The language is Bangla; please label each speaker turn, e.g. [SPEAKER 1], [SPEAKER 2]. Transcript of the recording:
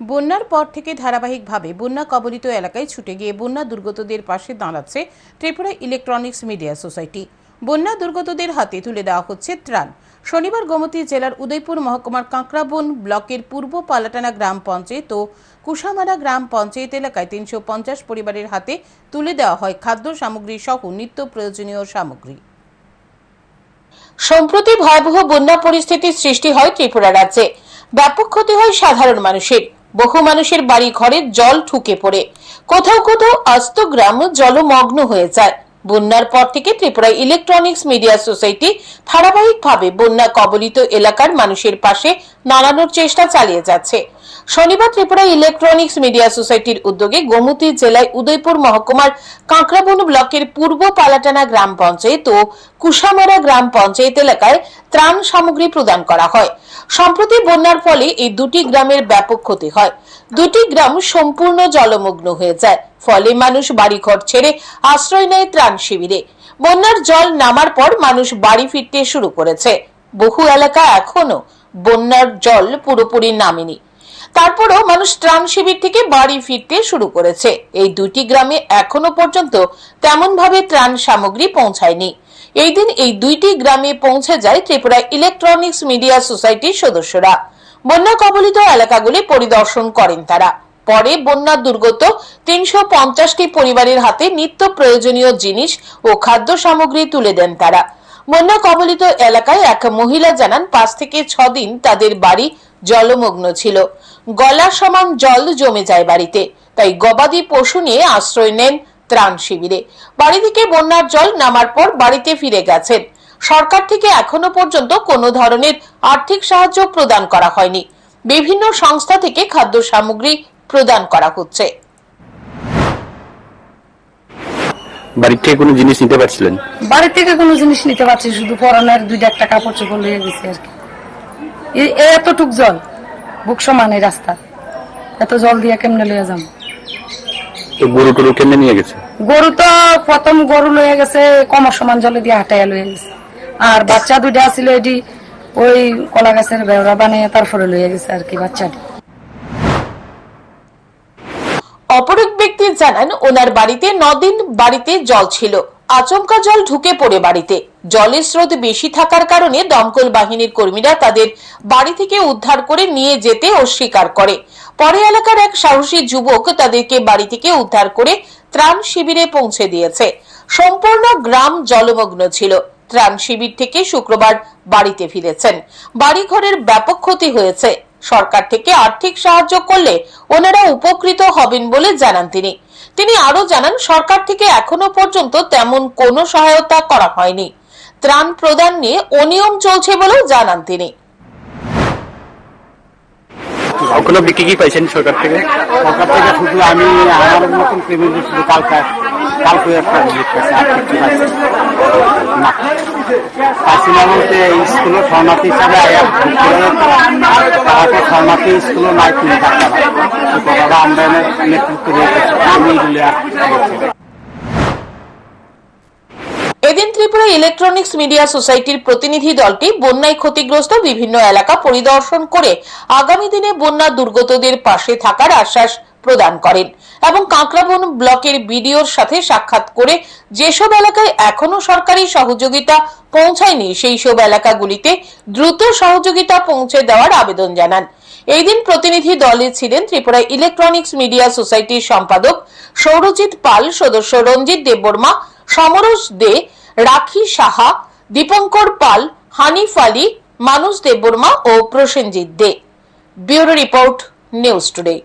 [SPEAKER 1] বন্যার পর থেকে ধারাবাহিকভাবে বন্যা কবলিত এলাকায় ছুটে গিয়ে বন্যা দুর্গতদের পাশে দাঁড়াচ্ছে ত্রিপুরা ইলেকট্রনিক্স মিডিয়া সোসাইটি। বন্যা দুর্গতদের হাতে তুলে দেওয়া হচ্ছে ত্রাণ। শনিবার গোমতী জেলার উদয়পুর মহকুমার কাঁকড়াবন ব্লকের পূর্ব পালাটানা গ্রাম পঞ্চায়েত ও কুশামারা গ্রাম পঞ্চায়েত এলাকায় তিনশো পঞ্চাশ পরিবারের হাতে তুলে দেওয়া হয় খাদ্য সামগ্রী সহ নিত্য প্রয়োজনীয় সামগ্রী। সম্প্রতি ভয়াবহ বন্যা পরিস্থিতির সৃষ্টি হয় ত্রিপুরা রাজ্যে। ব্যাপক ক্ষতি হয় সাধারণ মানুষের। বহু মানুষের বাড়ি ঘরে জল ঠুকে পড়ে। কোথাও কোথাও আস্ত গ্রাম জলমগ্ন হয়ে যায়। বন্যার পর থেকে ত্রিপুরা ইলেকট্রনিক্স মিডিয়া সোসাইটি ধারাবাহিকভাবে বন্যা কবলিত এলাকার মানুষের পাশে দাঁড়ানোর চেষ্টা চালিয়ে যাচ্ছে। শনিবার ত্রিপুরা ইলেকট্রনিক্স মিডিয়া সোসাইটির উদ্যোগে গোমতী জেলায় উদয়পুর মহকুমার কাঁকড়াবন ব্লকের পূর্ব পালাটানা গ্রাম পঞ্চায়েত ও কুশামারা গ্রাম পঞ্চায়েত এলাকায় ত্রাণ সামগ্রী প্রদান করা হয়। সম্প্রতি বন্যার ফলে এই দুটি গ্রামের ব্যাপক ক্ষতি হয়। দুটি গ্রাম সম্পূর্ণ জলমগ্ন হয়ে যায়, ফলে মানুষ বাড়িঘর ছেড়ে আশ্রয় নেয় ত্রাণ শিবিরে। বন্যার জল নামার পর মানুষ বাড়ি ফিরতে শুরু করেছে। বহু এলাকা এখনও বন্যার জল পুরোপুরি নামেনি। তারপরও মানুষ ত্রাণ শিবির থেকে বাড়ি ফিরতে শুরু করেছে। এই দুটি গ্রামে এখনও পর্যন্ত তেমন ভাবে ত্রাণ সামগ্রী পৌঁছায়নি। এই দিন এই দুইটি গ্রামে পৌঁছে যায় ত্রিপুরা ইলেকট্রনিক্স মিডিয়া সোসাইটির সদস্যরা। বন্যা কবলিত এলাকাগুলি পরিদর্শন করেন তারা। পরে বন্যা দুর্গত তিনশো পঞ্চাশটি পরিবারের হাতে নিত্য প্রয়োজনীয় জিনিস ও খাদ্য সামগ্রী তুলে দেন তারা। বন্যা কবলিত এলাকায় এক মহিলা জানান, পাঁচ থেকে ছ দিন তাদের বাড়ি জলমগ্ন ছিল। গলা সমান জল জমে যায় বাড়িতে, তাই গবাদি পশু নিয়ে আশ্রয় নেন ত্রাণ শিবিরে। বাড়ি থেকে বন্যার জল নামার পর বাড়িতে ফিরে গেছেন। সরকার থেকে এখনও পর্যন্ত কোনো ধরনের আর্থিক সাহায্য প্রদান করা হয়নি। বিভিন্ন সংস্থা থেকে খাদ্য সামগ্রী প্রদান করা হচ্ছে।
[SPEAKER 2] বাড়ির থেকে কোনো জিনিস নিতে পারছিলেন?
[SPEAKER 3] বাড়ি থেকে কোনো জিনিস নিতে পারছি শুধু পরনের দুইটা একটা কাপড় চোপড় লয়ে গেছে আর কি। এতটুক জল বুক সমান রাস্তা। এত জল দিয়ে কেমনে লয়ে যাম
[SPEAKER 2] তো গরু টরু কেমনে নিয়ে গেছে?
[SPEAKER 3] গরু তো প্রথম গরু লয়ে গেছে কমর সমান জলে দিয়ে হাঁটাইয়া লয়ে গেছে। আর বাচ্চা দুইটা ছিল এটি ওই কলা গাছের বেড়া বানিয়ে তারপরে লয়ে গেছে আর কি বাচ্চাটি
[SPEAKER 1] অপর এক ব্যক্তি জানান ওনার বাড়িতে নদিন বাড়িতে জল ছিল। আচমকা জল ঢুকে পড়ে বাড়িতে। জলের স্রোত বেশি থাকার কারণে দমকল বাহিনীর কর্মীরা তাদের বাড়ি থেকে উদ্ধার করে নিয়ে যেতে অস্বীকার করে। পরে এলাকার এক সাহসী যুবক তাদেরকে বাড়ি থেকে উদ্ধার করে ত্রাণ শিবিরে পৌঁছে দিয়েছে। সম্পূর্ণ গ্রাম জলমগ্ন ছিল। ত্রাণ শিবির থেকে শুক্রবার বাড়িতে ফিরেছেন। বাড়িঘরের ব্যাপক ক্ষতি হয়েছে। সরকার থেকে আর্থিক সাহায্য করলে ওনারা উপকৃত হবেন বলে জানান তিনি। তিনি আরও জানান সরকার থেকে এখনও পর্যন্ত তেমন কোনো সহায়তা করা হয়নি। ত্রাণ প্রদান নিয়ে অনিয়ম চলছে বলেও জানান তিনি।
[SPEAKER 2] কি পাইছেন সরকার থেকে?
[SPEAKER 4] সরকার থেকে শুধু আমি আমার মতন পেমেন্ট শুধু কালকে কালকে একটা রিলিজ পাইছি আর কিছু পাইছি। না। পাইছি না বলতে স্কুলে শরণার্থী হিসাবে শরণার্থী স্কুলে নাই তিনি সে নেতৃত্ব আমি।
[SPEAKER 1] এদিন ত্রিপুরা ইলেকট্রনিক্স মিডিয়া সোসাইটির প্রতিনিধি দলটি বন্যায় ক্ষতিগ্রস্ত বিভিন্ন এলাকা পরিদর্শন করে আগামী দিনে বন্যা দুর্গতদের পাশে থাকার আশ্বাস প্রদান করেন এবং কাঁকড়াবন ব্লকের বিডিওর সাথে সাক্ষাৎ করে যেসব এলাকায় এখনও সরকারি সহযোগিতা পৌঁছায়নি, সেই সব এলাকাগুলিতে দ্রুত সহযোগিতা পৌঁছে দেওয়ার আবেদন জানান। এই দিন প্রতিনিধি দলে ছিলেন ত্রিপুরা ইলেকট্রনিক্স মিডিয়া সোসাইটির সম্পাদক সৌরজিৎ পাল, সদস্য রঞ্জিত দেববর্মা সমরস দে, রাখি সাহা, দীপঙ্কর পাল, হানিফ আলী, মানুষ দেববর্মা ও Prosenjit Dey. Bureau report, news today.